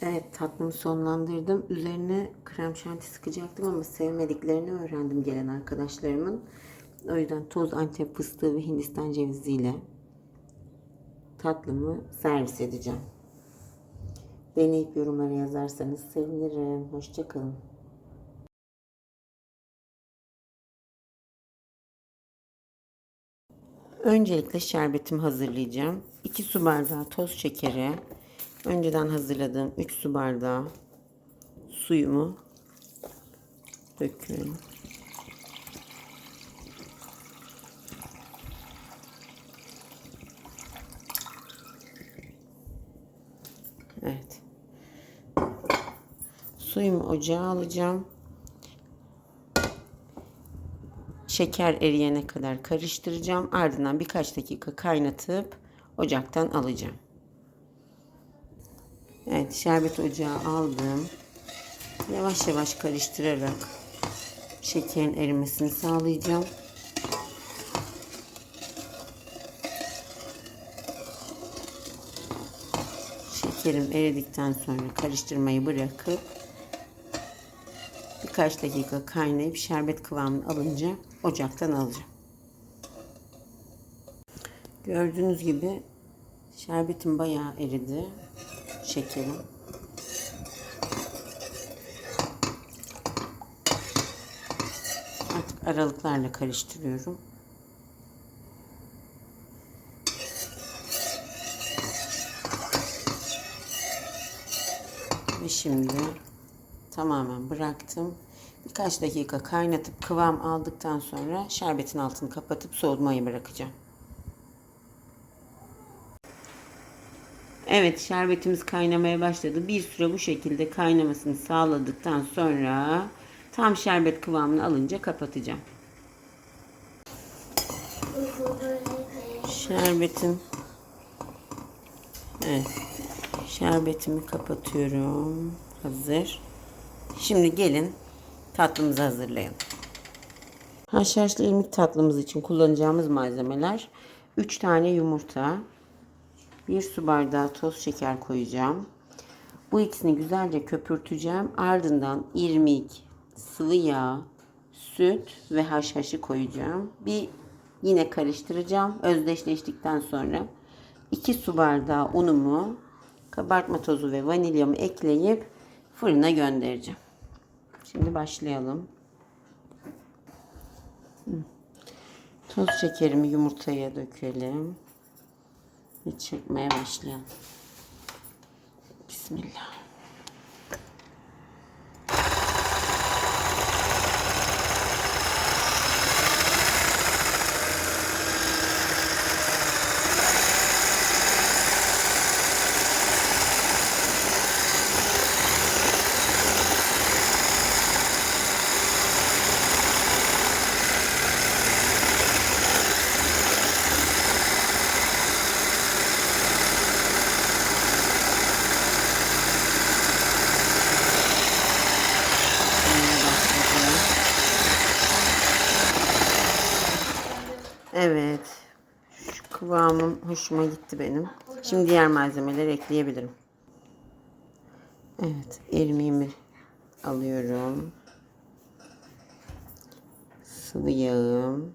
Evet tatlımı sonlandırdım. Üzerine krem şanti sıkacaktım ama sevmediklerini öğrendim gelen arkadaşlarımın. O yüzden toz antep fıstığı ve hindistan ceviziyle tatlımı servis edeceğim. Deneyip yorumlara yazarsanız sevinirim. Hoşçakalın. Öncelikle şerbetimi hazırlayacağım. 2 su bardağı toz şekeri, önceden hazırladığım 3 su bardağı suyumu döküyorum. Evet. Suyumu ocağa alacağım. Şeker eriyene kadar karıştıracağım. Ardından birkaç dakika kaynatıp ocaktan alacağım. Evet şerbet ocağa aldım. Yavaş yavaş karıştırarak şekerin erimesini sağlayacağım. Şekerim eridikten sonra karıştırmayı bırakıp birkaç dakika kaynayıp şerbet kıvamını alınca ocaktan alacağım. Gördüğünüz gibi şerbetim bayağı eridi. Şekerim. Artık aralıklarla karıştırıyorum. Ve şimdi tamamen bıraktım. Birkaç dakika kaynatıp kıvam aldıktan sonra şerbetin altını kapatıp soğutmayı bırakacağım. Evet şerbetimiz kaynamaya başladı. Bir süre bu şekilde kaynamasını sağladıktan sonra tam şerbet kıvamını alınca kapatacağım. Şerbetim Evet. Şerbetimi kapatıyorum. Hazır. Şimdi gelin tatlımızı hazırlayalım. Haşhaşlı irmik tatlımız için kullanacağımız malzemeler 3 tane yumurta, 1 su bardağı toz şeker koyacağım. Bu ikisini güzelce köpürteceğim. Ardından irmik, sıvı yağ, süt ve haşhaşı koyacağım. Bir yine karıştıracağım. Özdeşleştikten sonra 2 su bardağı unumu, kabartma tozu ve vanilyamı ekleyip fırına göndereceğim. Şimdi başlayalım. Toz şekerimi yumurtaya dökelim. Ve çırpmaya başlayalım. Bismillah. Evet. Şu kıvamım hoşuma gitti benim. Şimdi diğer malzemeleri ekleyebilirim. Evet. irmiğimi alıyorum. Sıvı yağım.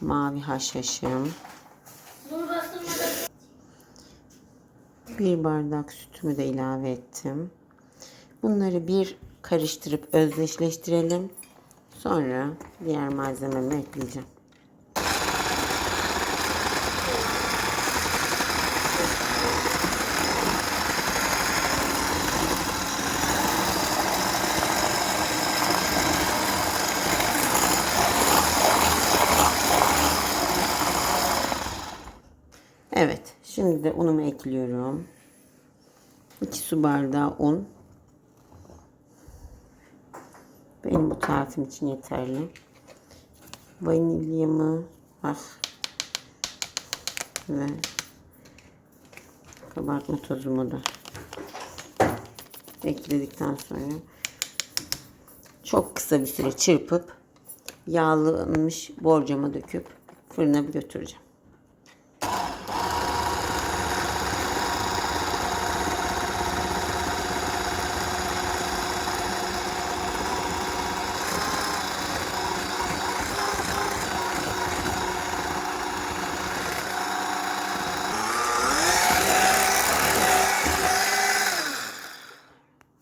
Mavi haşhaşım. Bir bardak sütümü de ilave ettim. Bunları bir karıştırıp özdeşleştirelim. Sonra diğer malzememi ekleyeceğim. Evet, şimdi de unumu ekliyorum. 2 su bardağı un. Benim bu tarifim için yeterli. Vanilyamı ah ve kabartma tozumu da ekledikten sonra çok kısa bir süre çırpıp yağlanmış borcama döküp fırına götüreceğim.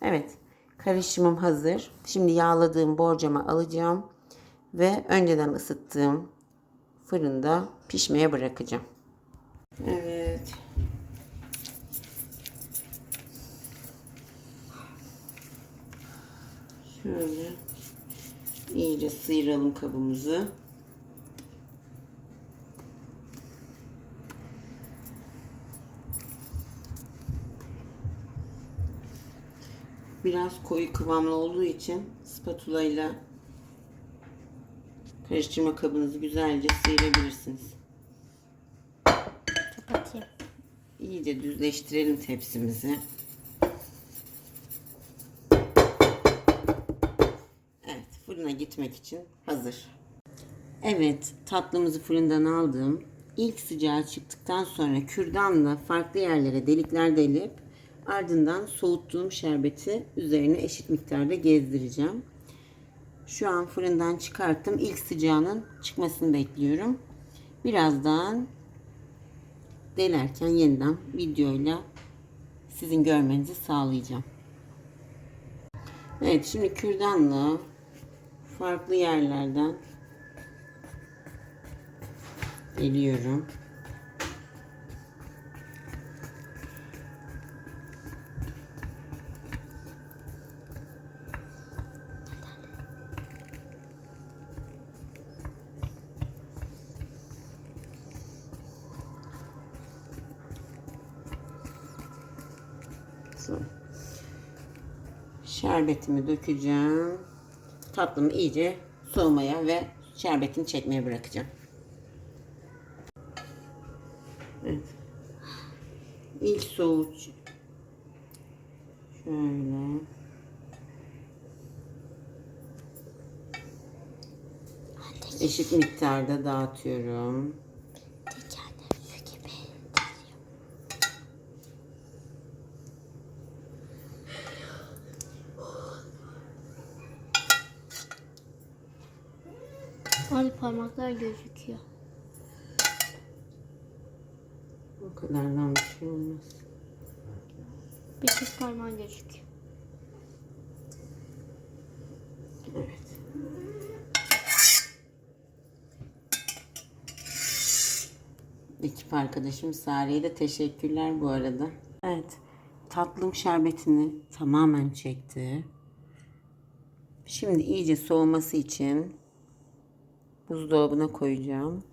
Evet. Karışımım hazır. Şimdi yağladığım borcama alacağım. Ve önceden ısıttığım fırında pişmeye bırakacağım. Evet. Şöyle iyice sıyıralım kabımızı. Biraz koyu kıvamlı olduğu için spatula ile karıştırma kabınızı güzelce sıyırabilirsiniz. Kapatayım. İyice düzleştirelim tepsimizi. Evet, fırına gitmek için hazır. Evet, tatlımızı fırından aldım. İlk sıcağı çıktıktan sonra kürdanla farklı yerlere delikler delip ardından soğuttuğum şerbeti üzerine eşit miktarda gezdireceğim. Şu an fırından çıkarttım. İlk sıcağının çıkmasını bekliyorum. Birazdan delerken yeniden videoyla sizin görmenizi sağlayacağım. Evet şimdi kürdanla farklı yerlerden geliyorum. Sonra Şerbetimi dökeceğim. Tatlımı iyice soğumaya ve şerbetini çekmeye bırakacağım. Evet. İlk soğuk şöyle eşit miktarda dağıtıyorum. Hadi parmaklar gözüküyor. O kadardan bir şey olmaz. Bir tek parmağın gözüküyor. Evet. Ekip arkadaşım Sare'ye de teşekkürler bu arada. Evet. Tatlım şerbetini tamamen çekti. Şimdi iyice soğuması için buzdolabına koyacağım.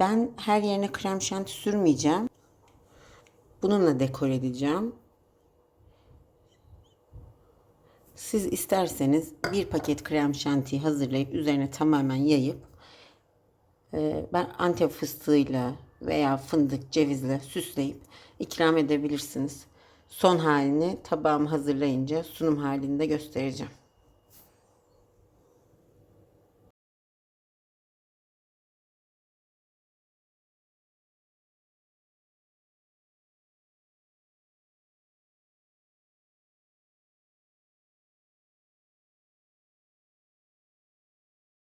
Ben her yerine krem şanti sürmeyeceğim. Bununla dekor edeceğim. Siz isterseniz bir paket krem şantiyi hazırlayıp üzerine tamamen yayıp e, ben antep fıstığıyla veya fındık, cevizle süsleyip ikram edebilirsiniz. Son halini tabağımı hazırlayınca sunum halinde göstereceğim.